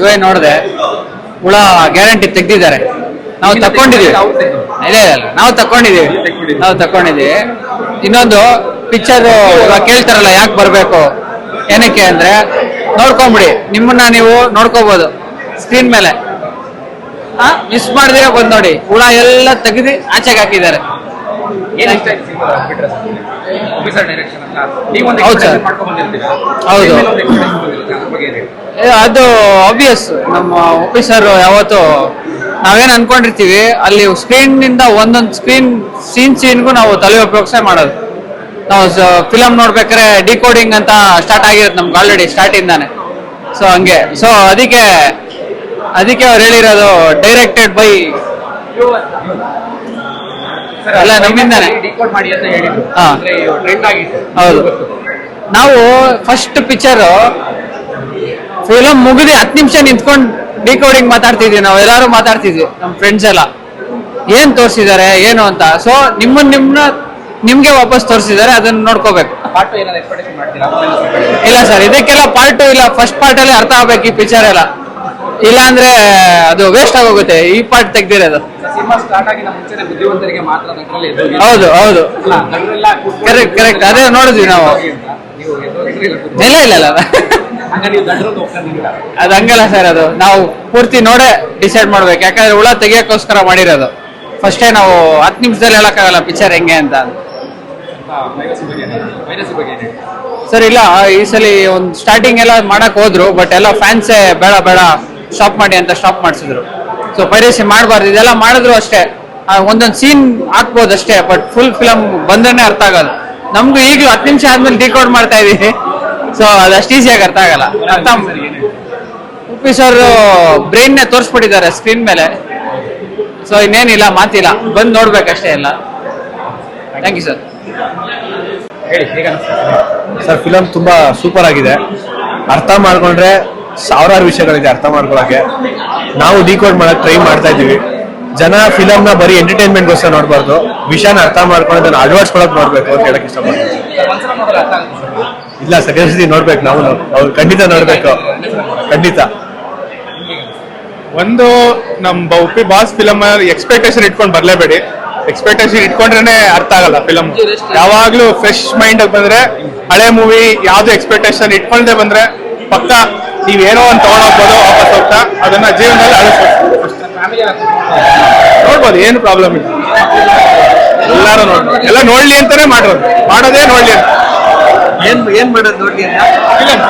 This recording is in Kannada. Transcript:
ಇವೇ ನೋಡಿದೆ. ಹುಳ ಗ್ಯಾರಂಟಿ ತೆಗ್ದಿದ್ದಾರೆ. ನಾವು ತಕೊಂಡಿದೀವಿ ಇಲ್ಲ ನಾವು ತಕೊಂಡಿದೀವಿ ನಾವು ತಕೊಂಡಿದೀವಿ ಇನ್ನೊಂದು ಪಿಕ್ಚರ್ ಇವಾಗ ಕೇಳ್ತಾರಲ್ಲ ಯಾಕೆ ಬರಬೇಕು? ಏನಕ್ಕೆ ಅಂದ್ರೆ ನೋಡ್ಕೊಂಬಿಡಿ. ನಿಮ್ಮನ್ನ ನೀವು ನೋಡ್ಕೋಬಹುದು ಸ್ಕ್ರೀನ್ ಮೇಲೆ. ಮಿಸ್ ಮಾಡಿದ್ರೆ ಬಂದ್ ನೋಡಿ. ಹುಳ ಎಲ್ಲ ತೆಗೆದು ಆಚೆಗೆ ಹಾಕಿದ್ದಾರೆ. ಆಫೀಸರ್ ಡೈರೆಕ್ಷನ್ ಅಂತ. ನೀವೊಂದು ಹೌದು ಸರ್. ಎಕ್ಸ್ಪೆಕ್ಟೇಷನ್ ಬಂದಿರ್ತೀರಾ? ಹೌದು. ನಿಮ್ಮ ಒಂದು expectation ಬಂದಿರುತ್ತೆ ಅದ್ರ ಬಗ್ಗೆ ಹೇಳಿ. ಏ, ಅದು ಆಬ್ವಿಯಸ್ ನಮ್ಮ ಆಫೀಸರ್ ಯಾವತ್ತು ನಾವೇನ್ ಅನ್ಕೊಂಡಿರ್ತೀವಿ ಅಲ್ಲಿ ಸ್ಕ್ರೀನ್ನಿಂದ ಒಂದೊಂದು ಸ್ಕ್ರೀನ್ ಸೀನ್ ಸೀನ್ಗೂ ನಾವು ತಲೆ ಉಪಯೋಗಿಸೇ ಮಾಡೋದು. ನಾವು ಫಿಲಮ್ ನೋಡ್ಬೇಕಾದ್ರೆ ಡಿಕೋಡಿಂಗ್ ಅಂತ ಸ್ಟಾರ್ಟ್ ಆಗಿರುತ್ತೆ ನಮ್ಗೆ ಆಲ್ರೆಡಿ ಸ್ಟಾರ್ಟ್ ಇಂದಾನೆ. ಸೊ ಹಂಗೆ. ಸೊ ಅದಕ್ಕೆ ಅದಕ್ಕೆ ಅವ್ರು ಹೇಳಿರೋದು ಡೈರೆಕ್ಟೆಡ್ ಬೈ ಅಲ್ಲ, ನಮ್ಮಿಂದಾನೆ. ಡಿಕೋಡ್ ಮಾಡಿ ಅಂತ ಹೇಳಿದ್ರು. ಹಾ. ಅಂದ್ರೆ ಟ್ರೆಂಡ್ ಆಗಿತ್ತು. ಹೌದು. ನಾವು ಫಸ್ಟ್ ಪಿಕ್ಚರ್ ಫಿಲಮ್ ಮುಗಿದು ಹತ್ತು ನಿಮಿಷ ನಿಂತ್ಕೊಂಡು ಡಿಕೋಡಿಂಗ್ ಮಾತಾಡ್ತಿದ್ವಿ ನಾವು ಎಲ್ಲರೂ ಮಾತಾಡ್ತಿದ್ವಿ ನಮ್ಮ ಫ್ರೆಂಡ್ಸ್ ಎಲ್ಲ. ಏನ್ ತೋರಿಸಿದ್ದಾರೆ ಏನು ಅಂತ. ಸೊ ನಿಮ್ಮನ್ನ ನಿಮ್ಮನ್ನ ನಿಮ್ಗೆ ವಾಪಸ್ ತೋರಿಸಿದ್ದಾರೆ ಅದನ್ನ ನೋಡ್ಕೋಬೇಕು. ಪಾರ್ಟ್ ಏನಾದ್ರು ಎಕ್ಸ್ಪೆಕ್ಟೇಷನ್ ಮಾಡ್ತೀರಾ? ಇಲ್ಲ ಸರ್ ಇದಕ್ಕೆಲ್ಲ ಪಾರ್ಟ್ ಇಲ್ಲ. ಫಸ್ಟ್ ಪಾರ್ಟ್ ಅಲ್ಲಿ ಅರ್ಥ ಆಗ್ಬೇಕು ಈ ಪಿಕ್ಚರ್ ಎಲ್ಲ. ಇಲ್ಲ ಅಂದ್ರೆ ಅದು ವೇಸ್ಟ್ ಆಗೋಗುತ್ತೆ. ಈ ಪಾರ್ಟ್ ತೆಗ್ದಿರೋದು. ಸಿನಿಮಾ ಸ್ಟಾರ್ಟ್ ಆಗಿನ ಮುಂಚೆನೆ ಬುದ್ಧಿವಂತರಿಗೆ ಮಾತ್ರ ಅದರಲ್ಲಿ ಎದ್ದು ಹೌದು ಹೌದು. ಅಲ್ಲ ನಗರೆಲ್ಲ ಕೂತ್ಕೊಂಡು ಕರೆಕ್ಟ್ ಕರೆಕ್ಟ್ ಅದೇ ನೋಡಿದ್ವಿ ನಾವು. ಹೋಗಿ ಅಂತ. ನೀವು ಎದ್ದೋಗಿದ್ರೆ ಇಲ್ಲ ಕೂತ್ಕೊಂಡು. ಇಲ್ಲ ಇಲ್ಲ ಇಲ್ಲ. ಹಂಗ ನೀವು ದಂಡ್ರದ್ದು ಹೋಗ್ಕೊಂಡಿದ್ದೀರಾ ಅದು ಹಂಗಲ್ಲ ಸರ್ ಅದು. ನಾವು ಪೂರ್ತಿ ನೋಡೇ ಡಿಸೈಡ್ ಮಾಡ್ಬೇಕು. ಯಾಕಂದ್ರೆ ಹುಳ ತೆಗಿಯೋಕ್ಕೋಸ್ಕರ ಮಾಡಿರೋದು. ಫಸ್ಟೇ ನಾವು ಹತ್ತು ನಿಮಿಷದಲ್ಲಿ ಹೇಳಕ್ಕಾಗಲ್ಲ ಪಿಕ್ಚರ್ ಹೆಂಗೆ ಅಂತ. ವೈರಸ್ ಬಗ್ಗೆ ವೈರಸ್ ಬಗ್ಗೆ ಏನ್ ಹೇಳಿ? ಸರ್ ಇಲ್ಲ ಈ ಸಲ ಒಂದು ಸ್ಟಾರ್ಟಿಂಗ್ ಎಲ್ಲ ಮಾಡಕ್ ಹೋದ್ರು ಬಟ್ ಎಲ್ಲ ಫ್ಯಾನ್ಸೇ ಬೇಡ ಬೇಡ. ಸ್ಟಾಪ್ ಮಾಡಿ ಅಂತ ಸ್ಟಾಪ್ ಮಾಡಿಸಿದ್ರು. ಸೊ ಪೈರಸಿ ಮಾಡಬಾರ್ದು, ಇದೆಲ್ಲ ಮಾಡಿದ್ರು ಅಷ್ಟೇ. ಒಂದೊಂದು ಸೀನ್ ಹಾಕ್ಬೋದು ಅಷ್ಟೇ ಬಟ್ ಫುಲ್ ಫಿಲಮ್ ಬಂದ್ರೆ ಅರ್ಥ ಆಗಲ್ಲ. ನಮ್ಗೂ ಈಗಲೂ ಹತ್ತು ನಿಮಿಷ ಆದ್ಮೇಲೆ ಡಿಕೋಡ್ ಮಾಡ್ತಾ ಇದೀವಿ. ಸೊ ಅದಷ್ಟು ಈಸಿಯಾಗಿ ಅರ್ಥ ಆಗಲ್ಲ. ಅರ್ಥ ಉಪ್ಪಿ ಸರ್ ಬ್ರೈನ್ ತೋರಿಸ್ಬಿಟ್ಟಿದ್ದಾರೆ ಸ್ಕ್ರೀನ್ ಮೇಲೆ. ಸೊ ಇನ್ನೇನಿಲ್ಲ, ಮಾತಿಲ್ಲ. ಬಂದು ನೋಡ್ಬೇಕಷ್ಟೇ ಎಲ್ಲ. ಥ್ಯಾಂಕ್ ಯು ಸರ್ ಹೇಳಿ ಸರ್ ಫಿಲಮ್ ತುಂಬಾ ಸೂಪರ್ ಆಗಿದೆ. ಅರ್ಥ ಮಾಡ್ಕೊಂಡ್ರೆ ಸಾವಿರಾರು ವಿಷಯಗಳಿದೆ ಅರ್ಥ ಮಾಡ್ಕೊಳಕ್ಕೆ. ನಾವು ಡಿಕೋಡ್ ಮಾಡಕ್ ಟ್ರೈ ಮಾಡ್ತಾ ಇದೀವಿ ಜನ ಫಿಲಮ್ನ ಬರೀ ಎಂಟರ್ಟೈನ್ಮೆಂಟ್ ಗೋಸ್ಕರ ನೋಡ್ಬಾರ್ದು. ವಿಷಯನ ಅರ್ಥ ಮಾಡ್ಕೊಂಡು ಅದನ್ನ ಅಳವಡಿಸ್ಕೊಳಕ್ ನೋಡ್ಬೇಕು ಅಂತ ಹೇಳಕ್ ಇಷ್ಟಪಡ್ತೀನಿ. ಇಲ್ಲ ಸೆಕೆಂಡ್ ನೋಡ್ಬೇಕು ನಾವು. ಅವ್ರು ಖಂಡಿತ ನೋಡ್ಬೇಕು. ಖಂಡಿತ. ಒಂದು ನಮ್ಮ ಉಪ್ಪಿ ಬಾಸ್ ಫಿಲಮ್ ಎಕ್ಸ್ಪೆಕ್ಟೇಷನ್ ಇಟ್ಕೊಂಡು ಬರಲೇಬೇಡಿ. ಎಕ್ಸ್ಪೆಕ್ಟೇಷನ್ ಇಟ್ಕೊಂಡ್ರೆ ಅರ್ಥ ಆಗಲ್ಲ ಫಿಲಮ್ ಯಾವಾಗ್ಲೂ ಫ್ರೆಶ್ ಮೈಂಡ್ ಬಂದ್ರೆ, ಹಳೆ ಮೂವಿ ಯಾವ್ದು ಎಕ್ಸ್ಪೆಕ್ಟೇಷನ್ ಇಟ್ಕೊಂಡೇ ಬಂದ್ರೆ ಪಕ್ಕ ನೀವೇನೋ ಒಂದು ತಗೊಂಡೋಗ್ಬೋದು ವಾಪಸ್ ಹೋಗ್ತಾ ಅದನ್ನ ಜೀವನದಲ್ಲಿ ಅಳಿಸ್ಬೋದು ನೋಡ್ಬೋದು ಏನು ಪ್ರಾಬ್ಲಮ್ ಇಲ್ಲ. ಎಲ್ಲಾರು ನೋಡ್ಬೋದು. ಎಲ್ಲ ನೋಡ್ಲಿ ಅಂತಾನೆ ಮಾಡೋದು ಮಾಡೋದೇ ನೋಡ್ಲಿ ಅಂತ. ಏನ್ ಏನ್ ಮಾಡೋದು ನೋಡ್ಲಿ ಫಿಲಮ್